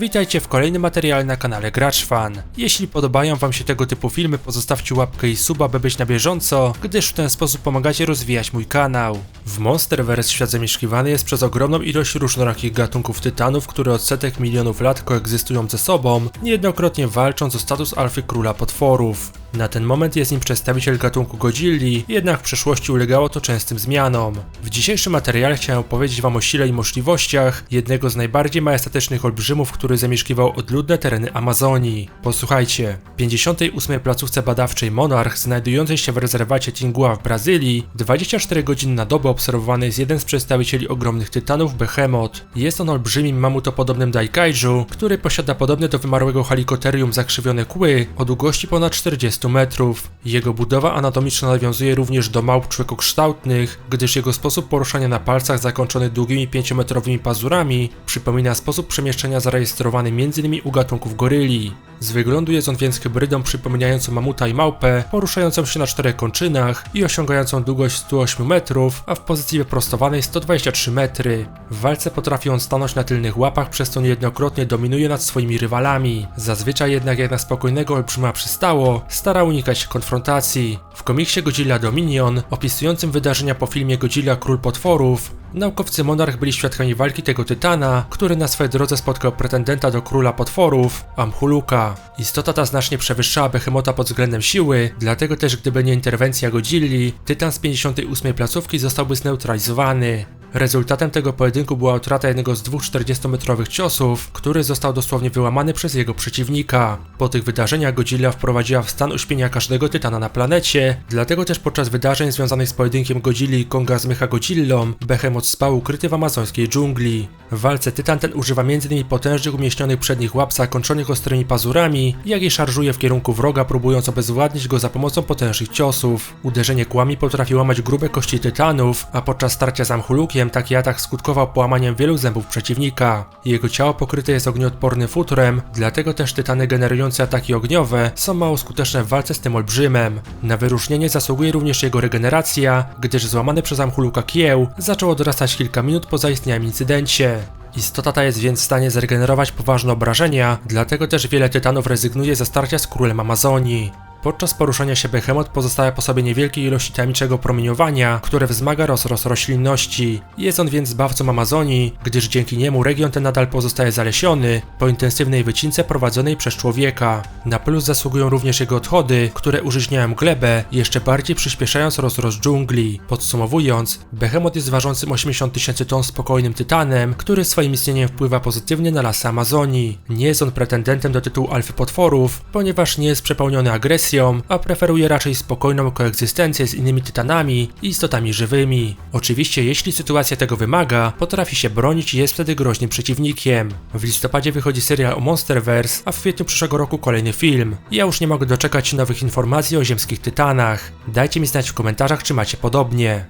Witajcie w kolejnym materiale na kanale Gracz Fan. Jeśli podobają wam się tego typu filmy, pozostawcie łapkę i suba, by być na bieżąco, gdyż w ten sposób pomagacie rozwijać mój kanał. W Monsterverse świat zamieszkiwany jest przez ogromną ilość różnorakich gatunków tytanów, które od setek milionów lat koegzystują ze sobą, niejednokrotnie walcząc o status alfy króla potworów. Na ten moment jest nim przedstawiciel gatunku Godzilli, jednak w przeszłości ulegało to częstym zmianom. W dzisiejszym materiale chciałem opowiedzieć wam o sile i możliwościach jednego z najbardziej majestatycznych olbrzymów, który zamieszkiwał odludne tereny Amazonii. Posłuchajcie, w 58. placówce badawczej Monarch, znajdującej się w rezerwacie Tingua w Brazylii, 24 godziny na dobę obserwowany jest jeden z przedstawicieli ogromnych tytanów Behemoth. Jest on olbrzymim mamutopodobnym daikaiju, który posiada podobne do wymarłego halikoterium zakrzywione kły o długości ponad 40 metrów. Jego budowa anatomiczna nawiązuje również do małp człowiekokształtnych, gdyż jego sposób poruszania na palcach zakończony długimi 5-metrowymi pazurami przypomina sposób przemieszczania zarejestrowany m.in. u gatunków goryli. Z wyglądu jest on więc hybrydą przypominającą mamuta i małpę, poruszającą się na czterech kończynach i osiągającą długość 108 metrów, a w pozycji wyprostowanej 123 metry. W walce potrafi on stanąć na tylnych łapach, przez co niejednokrotnie dominuje nad swoimi rywalami. Zazwyczaj jednak jak na spokojnego olbrzyma przystało, stara unikać konfrontacji. W komiksie Godzilla Dominion, opisującym wydarzenia po filmie Godzilla Król Potworów, Naukowcy Monarch byli świadkami walki tego tytana, który na swojej drodze spotkał pretendenta do króla potworów, Amhuluka. Istota ta znacznie przewyższała Behemota pod względem siły, dlatego też gdyby nie interwencja Godzilli, tytan z 58 placówki zostałby zneutralizowany. Rezultatem tego pojedynku była utrata jednego z dwóch 40-metrowych ciosów, który został dosłownie wyłamany przez jego przeciwnika. Po tych wydarzeniach Godzilla wprowadziła w stan uśpienia każdego tytana na planecie, dlatego też podczas wydarzeń związanych z pojedynkiem Godzilli i Konga z Mecha Godzillą, Behemoth spał ukryty w amazońskiej dżungli. W walce tytan ten używa m.in. potężnych umieśnionych przednich łap zakończonych ostrymi pazurami, jak i szarżuje w kierunku wroga, próbując obezwładnić go za pomocą potężnych ciosów. Uderzenie kłami potrafi łamać grube kości tytanów, a podczas starcia z Amhulukiem taki atak skutkował połamaniem wielu zębów przeciwnika. Jego ciało pokryte jest ognioodpornym futrem, dlatego też tytany generujące ataki ogniowe są mało skuteczne w walce z tym olbrzymem. Na wyróżnienie zasługuje również jego regeneracja, gdyż złamany przez Amhuluka kieł zaczął odrastać kilka minut po zaistniałym incydencie. Istota ta jest więc w stanie zregenerować poważne obrażenia, dlatego też wiele tytanów rezygnuje ze starcia z królem Amazonii. Podczas poruszania się Behemoth pozostawia po sobie niewielkie ilości tajemniczego promieniowania, które wzmaga rozrost roślinności. Jest on więc zbawcą Amazonii, gdyż dzięki niemu region ten nadal pozostaje zalesiony po intensywnej wycince prowadzonej przez człowieka. Na plus zasługują również jego odchody, które użyźniają glebę, jeszcze bardziej przyspieszając rozrost dżungli. Podsumowując, Behemoth jest ważącym 80 tysięcy ton spokojnym tytanem, który swoim istnieniem wpływa pozytywnie na lasy Amazonii. Nie jest on pretendentem do tytułu alfy potworów, ponieważ nie jest przepełniony agresją, a preferuje raczej spokojną koegzystencję z innymi tytanami i istotami żywymi. Oczywiście, jeśli sytuacja tego wymaga, potrafi się bronić i jest wtedy groźnym przeciwnikiem. W listopadzie wychodzi serial o Monsterverse, a w kwietniu przyszłego roku kolejny film. Ja już nie mogę doczekać nowych informacji o ziemskich tytanach. Dajcie mi znać w komentarzach, czy macie podobnie.